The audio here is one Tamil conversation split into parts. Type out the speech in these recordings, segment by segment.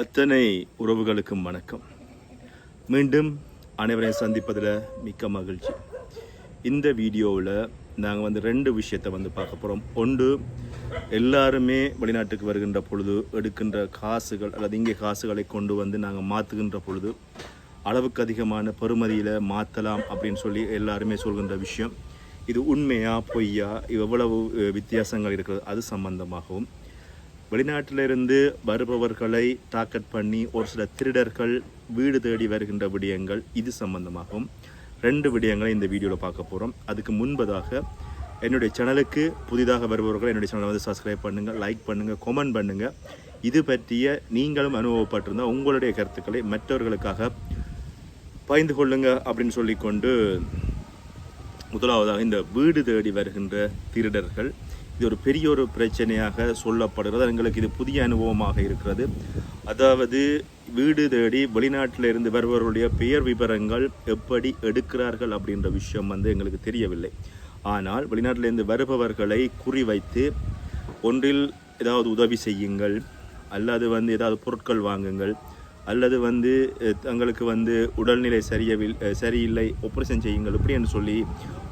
அத்தனை உறவுகளுக்கும் வணக்கம். மீண்டும் அனைவரையும் சந்திப்பதில் மிக்க மகிழ்ச்சி. இந்த வீடியோவில் நாங்கள் வந்து ரெண்டு விஷயத்தை வந்து பார்க்க போகிறோம் ஒன்று எல்லாருமே வெளிநாட்டுக்கு வருகின்ற பொழுது எடுக்கின்ற காசுகள் அல்லது இங்கே காசுகளை கொண்டு வந்து நாங்கள் மாற்றுகின்ற பொழுது அளவுக்கு அதிகமான பெறுமதியில் மாற்றலாம் அப்படின்னு சொல்லி எல்லாருமே சொல்கின்ற விஷயம். இது உண்மையா பொய்யா? எவ்வளவு வித்தியாசங்கள் இருக்கிறது. அது சம்பந்தமாகவும் வெளிநாட்டிலிருந்து வருபவர்களை டார்கெட் பண்ணி ஒரு சில திருடர்கள் வீடு தேடி வருகின்ற விடயங்கள் இது சம்பந்தமாகவும் ரெண்டு விடயங்களை இந்த வீடியோவில் பார்க்க போகிறோம் அதுக்கு முன்பதாக என்னுடைய சேனலுக்கு புதிதாக வருபவர்கள் என்னுடைய சேனலை வந்து சப்ஸ்கிரைப் பண்ணுங்கள் லைக் பண்ணுங்கள் கமெண்ட் பண்ணுங்கள் இது பற்றிய நீங்களும் அனுபவப்பட்டிருந்தால் உங்களுடைய கருத்துக்களை மற்றவர்களுக்காக பகிர்ந்து கொள்ளுங்க அப்படின்னு சொல்லிக்கொண்டு முதலாவதாக இந்த வீடு தேடி வருகின்ற திருடர்கள் இது ஒரு பெரிய ஒரு பிரச்சனையாக சொல்லப்படுகிறது. எங்களுக்கு இது புதிய அனுபவமாக இருக்கிறது. அதாவது வீடு தேடி வெளிநாட்டில் இருந்து வருபவருடைய பெயர் விவரங்கள் எப்படி எடுக்கிறார்கள் அப்படின்ற விஷயம் வந்து எங்களுக்கு தெரியவில்லை. ஆனால் வெளிநாட்டிலிருந்து வருபவர்களை குறிவைத்து ஒன்றில் ஏதாவது உதவி செய்யுங்கள் அல்லது வந்து ஏதாவது பொருட்கள் வாங்குங்கள் அல்லது வந்து தங்களுக்கு வந்து உடல்நிலை சரியவில் சரியில்லை ஆப்ரேஷன் செய்யுங்கள் இப்படி என்று சொல்லி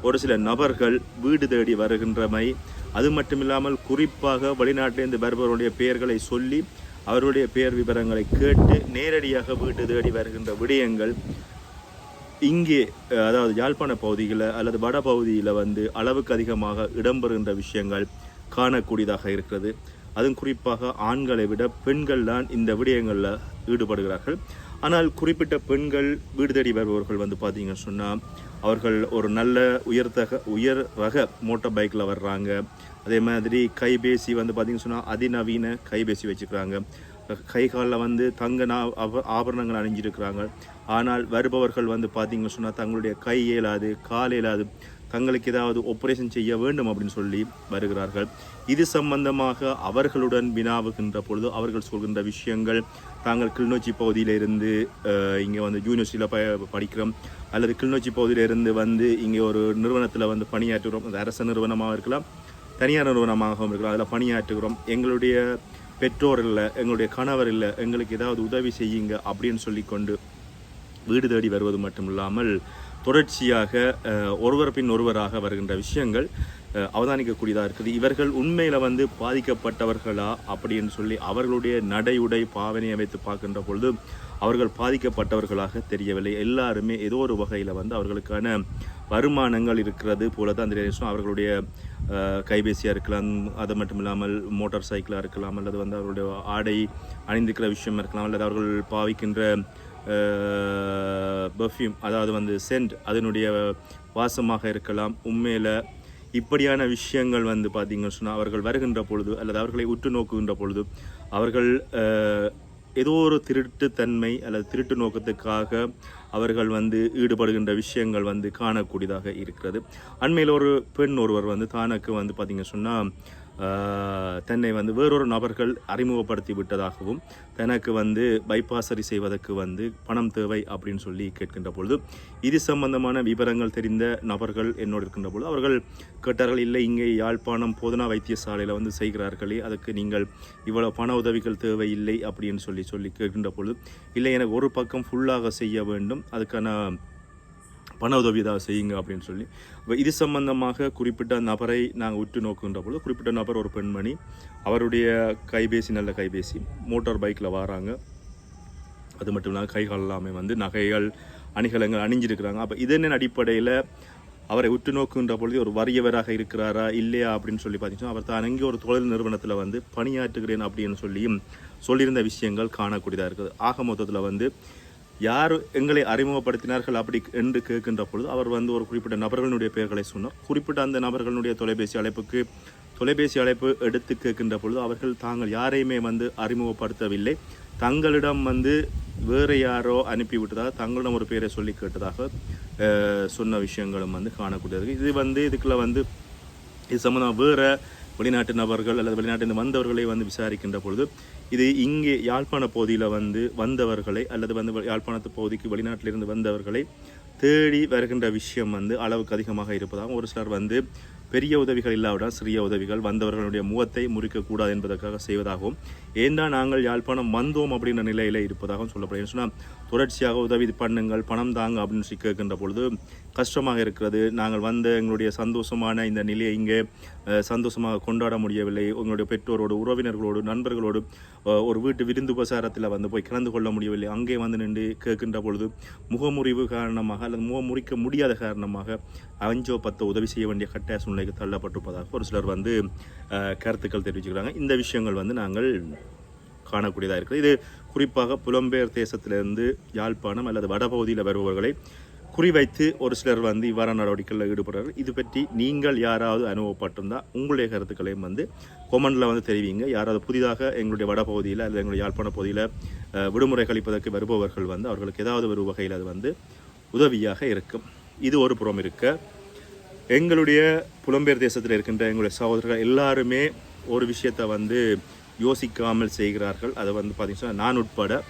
ஒரு சில நபர்கள் வீடு தேடி வருகின்றமை அது மட்டும் இல்லாமல் குறிப்பாக வெளிநாட்டிலிருந்து வருபவருடைய பெயர்களை சொல்லி அவருடைய பெயர் விவரங்களை கேட்டு நேரடியாக வீட்டு தேடி வருகின்ற விடயங்கள் இங்கே அதாவது யாழ்ப்பாண பகுதியில் அல்லது வட பகுதியில் வந்து அளவுக்கு அதிகமாக இடம்பெறுகின்ற விஷயங்கள் காணக்கூடியதாக இருக்கிறது. அதுவும் குறிப்பாக ஆண்களை விட பெண்கள் தான் இந்த விடயங்களில் ஈடுபடுகிறார்கள். ஆனால் குறிப்பிட்ட பெண்கள் வீடு தேடி வருபவர்கள் வந்து பார்த்தீங்கன்னு சொன்னால் அவர்கள் ஒரு நல்ல உயர்தக உயர் ரக மோட்டார் பைக்கில் வர்றாங்க. அதே மாதிரி கைபேசி வந்து பார்த்திங்கன்னு சொன்னால் அதிநவீன கைபேசி வச்சுக்கிறாங்க. கை காலில் வந்து தங்க ஆப- ஆபரணங்கள் அணிஞ்சிருக்கிறாங்க. ஆனால் வருபவர்கள் வந்து பார்த்திங்கன்னு சொன்னால் தங்களுடைய கை இயலாது கால் இயலாது. தங்களுக்கு ஏதாவது ஆப்ரேஷன் செய்ய வேண்டும் அப்படின்னு சொல்லி வருகிறார்கள். இது சம்பந்தமாக அவர்களுடன் வினாவுகின்ற பொழுது அவர்கள் சொல்கின்ற விஷயங்கள் தாங்கள் கிளிநொச்சி பகுதியிலிருந்து இங்கே வந்து யூனிவர்சிட்டியில் ப படிக்கிறோம். அல்லது கிளிநொச்சி பகுதியிலிருந்து வந்து இங்கே ஒரு நிறுவனத்தில் வந்து பணியாற்றுகிறோம். அது அரசு நிறுவனமாக இருக்கலாம் தனியார் நிறுவனமாகவும் இருக்கலாம். அதில் பணியாற்றுகிறோம். எங்களுடைய பெற்றோர் இல்லை எங்களுடைய கணவர் இல்லை எங்களுக்கு ஏதாவது உதவி செய்யுங்க அப்படின்னு சொல்லிக்கொண்டு வீடு தேடி வருவது மட்டும் இல்லாமல் தொடர்ச்சியாக ஒருவர் பின் ஒருவராக வருகின்ற விஷயங்கள் அவதானிக்கக்கூடியதாக இருக்குது. இவர்கள் உண்மையில் வந்து பாதிக்கப்பட்டவர்களா அப்படின்னு சொல்லி அவர்களுடைய நடை உடை பாவனையை வைத்து பார்க்கின்ற பொழுது அவர்கள் பாதிக்கப்பட்டவர்களாக தெரியவில்லை. எல்லாருமே ஏதோ ஒரு வகையில் வந்து அவர்களுக்கான வருமானங்கள் இருக்கிறது போல தான் தெரியும் அவர்களுடைய கைபேசியாக இருக்கலாம் அது மட்டும் இல்லாமல் மோட்டார் சைக்கிளாக இருக்கலாம் அல்லது வந்து அவர்களுடைய ஆடை அணிந்திருக்கிற விஷயம் இருக்கலாம் அல்லது அவர்கள் பாவிக்கின்ற பர்ஃப்யூம் அதாவது வந்து சென்ட் அதனுடைய வாசமாக இருக்கலாம். உண்மையில் இப்படியான விஷயங்கள் வந்து பார்த்தீங்கன்னு சொன்னால் அவர்கள் வருகின்ற பொழுது அல்லது அவர்களை உற்று நோக்குகின்ற பொழுது அவர்கள் ஏதோ ஒரு திருட்டுத்தன்மை அல்லது திருட்டு நோக்கத்துக்காக அவர்கள் வந்து ஈடுபடுகின்ற விஷயங்கள் வந்து காணக்கூடியதாக இருக்கிறது. அண்மையில் ஒரு பெண் ஒருவர் வந்து தானுக்கு வந்து பார்த்திங்க சொன்னால் தன்னை வந்து வேறொரு நபர்கள் அறிமுகப்படுத்தி விட்டதாகவும் தனக்கு வந்து பைபாசரி செய்வதற்கு வந்து பணம் தேவை அப்படின்னு சொல்லி கேட்கின்ற பொழுது இது சம்பந்தமான விவரங்கள் தெரிந்த நபர்கள் என்னோடு இருக்கின்ற பொழுது அவர்கள் கேட்டார்கள் இல்லை இங்கே யாழ்ப்பாணம் போதனா வைத்தியசாலையில் வந்து செய்கிறார்களே அதுக்கு நீங்கள் இவ்வளோ பண உதவிகள் தேவையில்லை அப்படின்னு சொல்லி சொல்லி கேட்கின்ற பொழுது இல்லை எனக்கு ஒரு பக்கம் ஃபுல்லாக செய்ய வேண்டும் அதுக்கான பண உதவி ஏதாவது செய்யுங்க அப்படின்னு சொல்லி. இது சம்பந்தமாக குறிப்பிட்ட நபரை நாங்கள் உற்று நோக்குகின்ற பொழுது குறிப்பிட்ட நபர் ஒரு பெண்மணி அவருடைய கைபேசி நல்ல கைபேசி மோட்டார் பைக்கில் வராங்க. அது மட்டும் இல்லாமல் கைகள் எல்லாமே வந்து நகைகள் அணிகலங்கள் அணிஞ்சிருக்கிறாங்க. அப்போ இதனின் அடிப்படையில் அவரை உற்று நோக்குகின்ற பொழுது ஒரு வறியவராக இருக்கிறாரா இல்லையா அப்படின்னு சொல்லி பார்த்தீங்கன்னா அவர் தான் அங்கே ஒரு தொழில் நிறுவனத்தில் வந்து பணியாற்றுகிறேன் அப்படின்னு சொல்லியும் சொல்லியிருந்த விஷயங்கள் காணக்கூடியதாக இருக்குது. ஆக மொத்தத்தில் வந்து யார் எங்களை அறிமுகப்படுத்தினார்கள் அப்படி என்று கேட்கின்ற பொழுது அவர் வந்து ஒரு குறிப்பிட்ட நபர்களுடைய பெயர்களை சொன்னார். குறிப்பிட்ட அந்த நபர்களுடைய தொலைபேசி அழைப்புக்கு தொலைபேசி அழைப்பு எடுத்து கேட்கின்ற பொழுது அவர்கள் தாங்கள் யாரையுமே வந்து அறிமுகப்படுத்தவில்லை. தங்களிடம் வந்து வேறு யாரோ அனுப்பிவிட்டதாக தங்களிடம் ஒரு பெயரை சொல்லி கேட்டதாக சொன்ன விஷயங்களும் வந்து காணக்கூடியது இது வந்து இதுக்குள்ள வந்து இது சம்மந்தம் வேறு வெளிநாட்டு நபர்கள் அல்லது வெளிநாட்டிலிருந்து வந்தவர்களை வந்து விசாரிக்கின்ற பொழுது இது இங்கே யாழ்ப்பாண பகுதியில் வந்து வந்தவர்களை அல்லது வந்து யாழ்ப்பாணத்து பகுதிக்கு வெளிநாட்டிலிருந்து வந்தவர்களை தேடி வருகின்ற விஷயம் வந்து அளவுக்கு அதிகமாக இருப்பதாகவும் ஒரு சிலர் வந்து பெரிய உதவிகள் இல்லாவிட்டால் சிறிய உதவிகள் வந்தவர்களுடைய முகத்தை முறிக்கக்கூடாது என்பதற்காக செய்வதாகவும் ஏந்தா நாங்கள் யாழ்ப்பாணம் வந்தோம் அப்படின்ற நிலையில் இருப்பதாகவும் சொல்லப்படுகிறது. சொன்னால் தொடர்ச்சியாக உதவி பண்ணுங்கள் பணம் தாங்க அப்படின்னு சொல்லி கேட்கின்ற பொழுது கஷ்டமாக இருக்கிறது. நாங்கள் வந்த எங்களுடைய சந்தோஷமான இந்த நிலையை இங்கே சந்தோஷமாக கொண்டாட முடியவில்லை. உங்களுடைய பெற்றோரோடு உறவினர்களோடு நண்பர்களோடு ஒரு வீட்டு விருந்து உபசாரத்தில் வந்து போய் கலந்து கொள்ள முடியவில்லை. அங்கே வந்து நின்று கேட்கின்ற பொழுது முகமுறிவு காரணமாக அல்லது முகமுறிக்க முடியாத காரணமாக அஞ்சோ பத்தோ உதவி செய்ய வேண்டிய கட்டாய சூழ்நிலைக்கு தள்ளப்பட்டிருப்பதாக ஒரு சிலர் வந்து கருத்துக்கள் தெரிவிச்சுக்கிறாங்க. இந்த விஷயங்கள் வந்து நாங்கள் காணக்கூடியதாக இருக்குது. இது குறிப்பாக புலம்பெயர் தேசத்திலிருந்து யாழ்ப்பாணம் அல்லது வடபகுதியில் வருபவர்களை குறிவைத்து ஒரு சிலர் வந்து இவ்வாறான நடவடிக்கைகளில் ஈடுபடுறார்கள். இது பற்றி நீங்கள் யாராவது அனுபவப்பட்டிருந்தால் உங்களுடைய கருத்துக்களையும் வந்து கொமெண்டில் வந்து தெரிவிங்க. யாராவது புதிதாக எங்களுடைய வடபகுதியில் அல்லது எங்களுடைய யாழ்ப்பாண பகுதியில் விடுமுறை கழிப்பதற்கு வருபவர்கள் வந்து அவர்களுக்கு ஏதாவது ஒரு வகையில் அது வந்து உதவியாக இருக்கும். இது ஒரு புறம் இருக்க. எங்களுடைய புலம்பெயர் தேசத்தில் இருக்கின்ற எங்களுடைய சகோதரர்கள் எல்லாருமே ஒரு விஷயத்தை வந்து யோசிக்காமல் செய்கிறார்கள். அதை வந்து பார்த்திங்கன்னா நான் உட்பட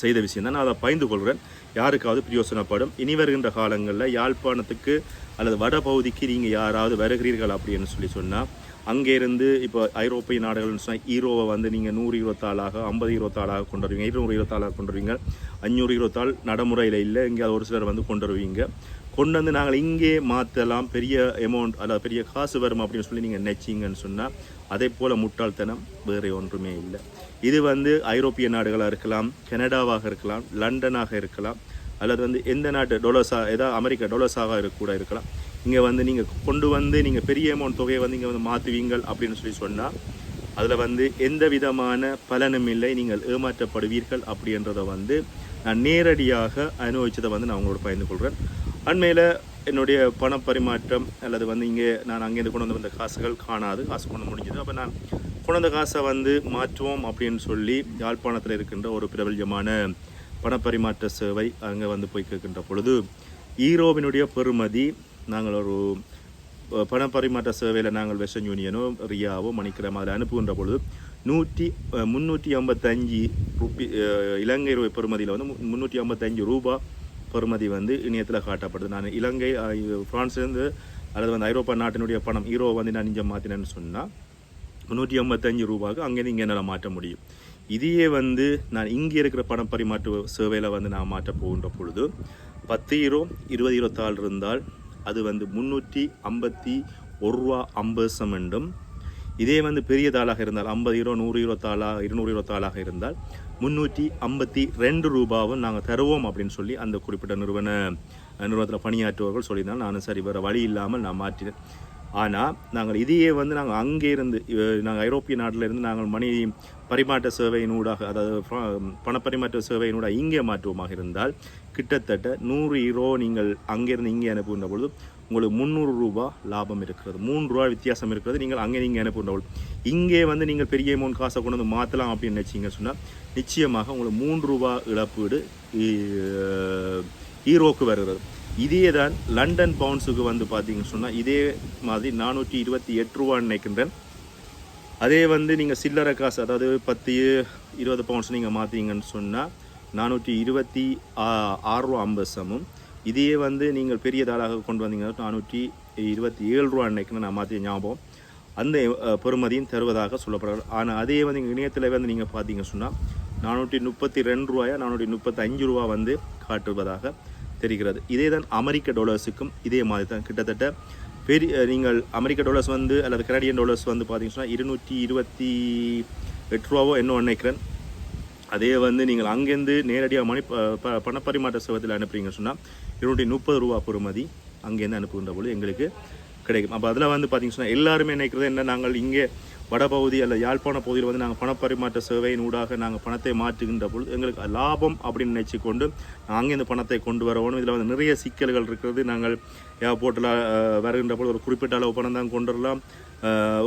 செய்த விஷயம் தான். நான் அதை பயந்து கொள்கிறேன். யாருக்காவது பிரயோசனப்படும் இனி வருகின்ற காலங்களில் யாழ்ப்பாணத்துக்கு அல்லது வட பகுதிக்கு நீங்கள் யாராவது வருகிறீர்கள் அப்படின்னு சொல்லி சொன்னால் அங்கேருந்து இப்போ ஐரோப்பிய நாடுகள்னு சொன்னால் ஈரோவை வந்து நீங்கள் நூறு இருபத்தாளாக ஐம்பது இருபத்தாளாக கொண்டு வருவீங்க. இருநூறு இருபத்தாளாக கொண்டு வருவீங்க. அஞ்சூறு இருபத்தாள் நடைமுறையில் இல்லை. எங்கேயாவது ஒரு சிலர் வந்து கொண்டு வருவீங்க. கொண்டு வந்து நாங்கள் இங்கே மாற்றலாம் பெரிய அமௌண்ட் அல்லது பெரிய காசு வரும் அப்படின்னு சொல்லி நீங்கள் நினைச்சிங்கன்னு சொன்னால் அதே போல் முட்டாள்தனம் வேறு ஒன்றுமே இல்லை. இது வந்து ஐரோப்பிய நாடுகளாக இருக்கலாம் கனடாவாக இருக்கலாம் லண்டனாக இருக்கலாம் அல்லது வந்து எந்த நாட்டு டொலர்ஸாக ஏதாவது அமெரிக்கா டொலர்ஸாக இருக்க கூட இருக்கலாம். இங்கே வந்து நீங்கள் கொண்டு வந்து நீங்கள் பெரிய அமௌண்ட் தொகையை வந்து இங்கே வந்து மாற்றுவீங்கள் அப்படின்னு சொல்லி சொன்னால் அதில் வந்து எந்த விதமான பலனும் இல்லை. நீங்கள் ஏமாற்றப்படுவீர்கள் அப்படின்றத வந்து நான் நேரடியாக அனுபவித்ததை வந்து நான் உங்களோட பகிர்ந்து கொள்கிறேன் அண்மையில் என்னுடைய பண பரிமாற்றம் அல்லது வந்து இங்கே நான் அங்கேருந்து கொண்டு வந்து வந்த காசுகள் காணாது காசு கொண்டு முடிஞ்சது. அப்போ நான் கொண்டு வந்த காசை வந்து மாற்றுவோம் அப்படின்னு சொல்லி யாழ்ப்பாணத்தில் இருக்கின்ற ஒரு பிரபல்யமான பணப்பரிமாற்ற சேவை அங்கே வந்து போய் கேட்கின்ற பொழுது ஈரோவினுடைய பெறுமதி நாங்கள் ஒரு பணப்பரிமாற்ற சேவையில் நாங்கள் வெஸ்டர்ன் யூனியனோ ரியாவோ மணிக்கிராமோ அதில் அனுப்புகின்ற பொழுது நூற்றி முந்நூற்றி ஐம்பத்தஞ்சு ருப்பி இலங்கை ரூபாய் பெறுமதியில் வந்து மு- முந்நூற்றி ஐம்பத்தஞ்சு ரூபா பெறுமதி வந்து இணையத்தில் காட்டப்படுது. நான் இலங்கை ஃப்ரான்ஸ்லேருந்து பிரான்ஸ்லேருந்து அல்லது வந்து ஐரோப்பா நாட்டினுடைய பணம் ஈரோ வந்து நான் இங்கே மாற்றினேன்னு சொன்னால் முந்நூற்றி ஐம்பத்தஞ்சு ரூபாய்க்கு அங்கேருந்து இங்கே என்னால் மாற்ற முடியும். இதையே வந்து நான் இங்கே இருக்கிற பணம் பரிமாற்று சேவையில் வந்து நான் மாற்ற போகின்ற பொழுது பத்து ஈரோ இருபது ஈரோ தாள் இருந்தால் அது வந்து முந்நூற்றி ஐம்பத்தி ஒரு ரூபா ஐம்பது சமெண்டும் இதே வந்து பெரிய தாளாக இருந்தால் ஐம்பது ஈரோ நூறு ஈரோ தாளாக இருநூறு ஈரோ தாளாக இருந்தால் முந்நூற்றி ஐம்பத்தி ரெண்டு ரூபாவும் நாங்கள் தருவோம் அப்படின்னு சொல்லி அந்த குறிப்பிட்ட நிறுவன நிறுவனத்தில் பணியாற்றுவர்கள் சொல்லியிருந்தால் நானும் சரி வேறு வழி இல்லாமல் நான் மாற்றினேன். ஆனால் நாங்கள் இதையே வந்து நாங்கள் அங்கே இருந்து நாங்கள் ஐரோப்பிய நாட்டில் இருந்து நாங்கள் மணி பரிமாற்ற சேவையினூடாக அதாவது பணப்பரிமாற்ற சேவையினூடாக இங்கே மாற்றுவோமாக இருந்தால் கிட்டத்தட்ட நூறு ஈரோ நீங்கள் அங்கேருந்து இங்கே அனுப்புகின்ற பொழுது உங்களுக்கு முந்நூறு ரூபா லாபம் இருக்கிறது. மூன்று ரூபா வித்தியாசம் இருக்கிறது. நீங்கள் அங்கே நீங்கள் என்ன பொழுது இங்கே வந்து நீங்கள் பெரிய அமௌண்ட் காசை கொண்டு வந்து மாற்றலாம் அப்படின்னு நினச்சிங்க சொன்னால் நிச்சயமாக உங்களுக்கு மூன்று ரூபா இழப்பீடு ஈரோக்கு வருகிறது. இதே தான் லண்டன் பவுண்ட்ஸுக்கு வந்து பார்த்தீங்கன்னு சொன்னால் இதே மாதிரி நானூற்றி இருபத்தி எட்டு ரூபான்னு நினைக்கின்றேன். அதே வந்து நீங்கள் சில்லறை காசு அதாவது பத்து இருபது பவுண்ட்ஸ் நீங்கள் மாற்றீங்கன்னு சொன்னால் நானூற்றி இருபத்தி ஆறு ரூபா ஐம்பது சமம். இதையே வந்து நீங்கள் பெரிய தாளாக கொண்டு வந்தீங்கன்னா நானூற்றி இருபத்தி ஏழு ரூபா அன்னைக்குன்னு நான் மாற்றிய ஞாபகம். அந்த அஹ், பெறுமதியும் தருவதாக சொல்லப்படுறது ஆனால் அதே வந்து எங்கள் இணையத்தில் வந்து நீங்கள் பார்த்தீங்க சொன்னால் நானூற்றி முப்பத்தி ரெண்டு ரூபாயா நானூற்றி முப்பத்தஞ்சு ரூபா வந்து காட்டுவதாக தெரிகிறது. இதே தான் அமெரிக்க டாலர்ஸுக்கும் இதே மாதிரி தான். கிட்டத்தட்ட பெரிய நீங்கள் அமெரிக்க டாலர்ஸ் வந்து அல்லது கனடியன் டாலர்ஸ் வந்து பார்த்தீங்கன்னா இருநூற்றி இருபத்தி எட்டு ரூபாவோ என்ன நினைக்கிறேன். அதே வந்து நீங்கள் அங்கேருந்து நேரடியாக மணி ப- பணப்பரிமாற்ற சேவத்தில் அனுப்புறீங்க சொன்னால் இருநூற்றி முப்பது ரூபா பொறுமதி அங்கேருந்து அனுப்புகின்ற பொழுது எங்களுக்கு கிடைக்கும். அப்போ அதில் வந்து பார்த்தீங்கன்னு சொன்னால் எல்லாருமே நினைக்கிறது என்ன நாங்கள் இங்கே வடபகுதி அல்ல யாழ்ப்பாண பகுதியில் வந்து நாங்கள் பணப்பரிமாற்ற சேவையின் ஊடாக நாங்கள் பணத்தை மாற்றுகின்ற பொழுது எங்களுக்கு லாபம் அப்படின்னு நினச்சி கொண்டு நாங்கள் இந்த பணத்தை கொண்டு வரணும் இதில் வந்து நிறைய சிக்கல்கள் இருக்கிறது. நாங்கள் ஏர்போர்ட்டில் வருகின்ற பொழுது ஒரு குறிப்பிட்ட அளவு பணம் தான் கொண்டு வரலாம்.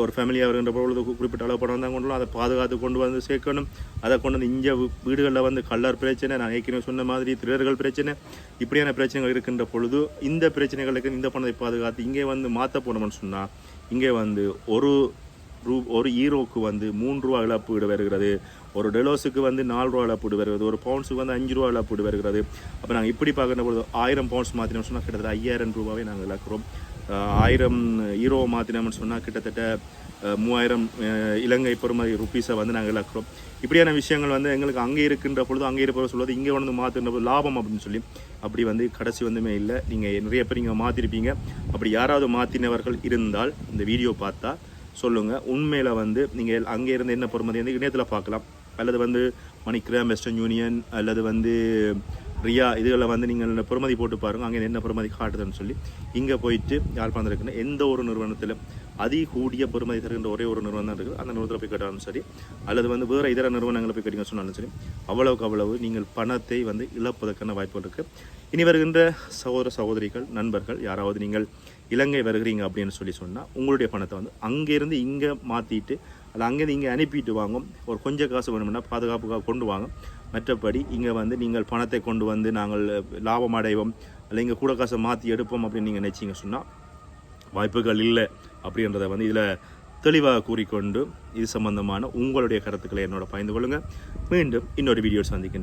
ஒரு ஃபேமிலியாக வருகின்ற பொழுது குறிப்பிட்ட அளவு பணம் தான் கொண்டு அதை பாதுகாத்து கொண்டு வந்து சேர்க்கணும். அதை கொண்டு வந்து இங்கே வீடுகளில் வந்து கல்லர் பிரச்சனை நான் ஏற்கனவே சொன்ன மாதிரி திருடர்கள் பிரச்சனை இப்படியான பிரச்சனைகள் இருக்கின்ற பொழுது இந்த பிரச்சனைகளுக்கு இந்த பணத்தை பாதுகாத்து இங்கே வந்து மாற்ற போனோம்னு சொன்னால் இங்கே வந்து ஒரு ரூ ஒரு ஈரோக்கு வந்து மூன்று ரூபா இழப்பீடு வருகிறது. ஒரு டெலோஸுக்கு வந்து நாலு ரூபா இழப்பீடு வருகிறது. ஒரு பவுண்ட்ஸுக்கு வந்து அஞ்சு ரூபா இழப்பீடு வருகிறது. அப்போ நாங்கள் இப்படி பார்க்குற பொழுது ஆயிரம் பவுண்ட்ஸ் மாற்றினோம் சொன்னால் கிட்டத்தட்ட ஐயாயிரம் ரூபாவே நாங்கள் இழக்கிறோம். ஆயிரம் ஈரோ மாற்றினோம்னு சொன்னால் கிட்டத்தட்ட மூவாயிரம் இலங்கை பெறுமதி ருப்பீஸை வந்து நாங்கள் இழக்கிறோம். இப்படியான விஷயங்கள் வந்து எங்களுக்கு அங்கே இருக்கின்ற பொழுது அங்கே இருப்பவர் சொல்வது இங்கே வந்து மாற்றுன்ற போது லாபம் அப்படின்னு சொல்லி அப்படி வந்து கடைசி வந்துமே இல்லை. நீங்கள் நிறைய பேர் இங்கே மாற்றிருப்பீங்க அப்படி யாராவது மாற்றினவர்கள் இருந்தால் இந்த வீடியோ பார்த்தா சொல்லுங்கள் உண்மையில் வந்து நீங்கள் அங்கே இருந்து என்ன பொறுமதி வந்து இணையத்தில் பார்க்கலாம். அல்லது வந்து மணிக்கிராம் வெஸ்டர்ன் யூனியன் அல்லது வந்து ரியா இதுகளில் வந்து நீங்கள் பொறுமதி போட்டு பாருங்கள் அங்கே என்ன பொறுமதி காட்டுதுன்னு சொல்லி இங்கே போயிட்டு யாழ்ப்பாணம் இருக்கின்ற எந்த ஒரு நிறுவனத்திலும் அதிக கூடிய பொறுமதி தருகின்ற ஒரே ஒரு நிறுவனம் தான் இருக்குது. அந்த நிறுவனத்தில் போய் கேட்டாலும் சரி அல்லது வந்து வேறு இதர நிறுவனங்களை போய் கேட்டிங்க சொன்னாலும் சரி அவ்வளவுக்கு அவ்வளவு நீங்கள் பணத்தை வந்து இழப்பதற்கான வாய்ப்புகள் இருக்குது இனி வருகின்ற சகோதர சகோதரிகள் நண்பர்கள் யாராவது நீங்கள் இலங்கை வருகிறீங்க அப்படின்னு சொல்லி சொன்னால் உங்களுடைய பணத்தை வந்து அங்கேருந்து இங்கே மாற்றிட்டு அது அங்கேருந்து இங்கே அனுப்பிட்டு வாங்கும். ஒரு கொஞ்சம் காசு வேணும்னா பாதுகாப்புக்காக கொண்டு வாங்க. மற்றபடி இங்கே வந்து நீங்கள் பணத்தை கொண்டு வந்து நாங்கள் லாபம் அடைவோம் இல்லை இங்கே கூட காசை மாற்றி எடுப்போம் அப்படின்னு நீங்கள் நினச்சிங்க சொன்னால் வாய்ப்புகள் இல்லை அப்படின்றத வந்து இதில் தெளிவாக கூறிக்கொண்டு இது சம்பந்தமான உங்களுடைய கருத்துக்களை என்னோட பகிர்ந்து கொள்ளுங்கள் மீண்டும் இன்னொரு வீடியோ சந்திக்கிறேன்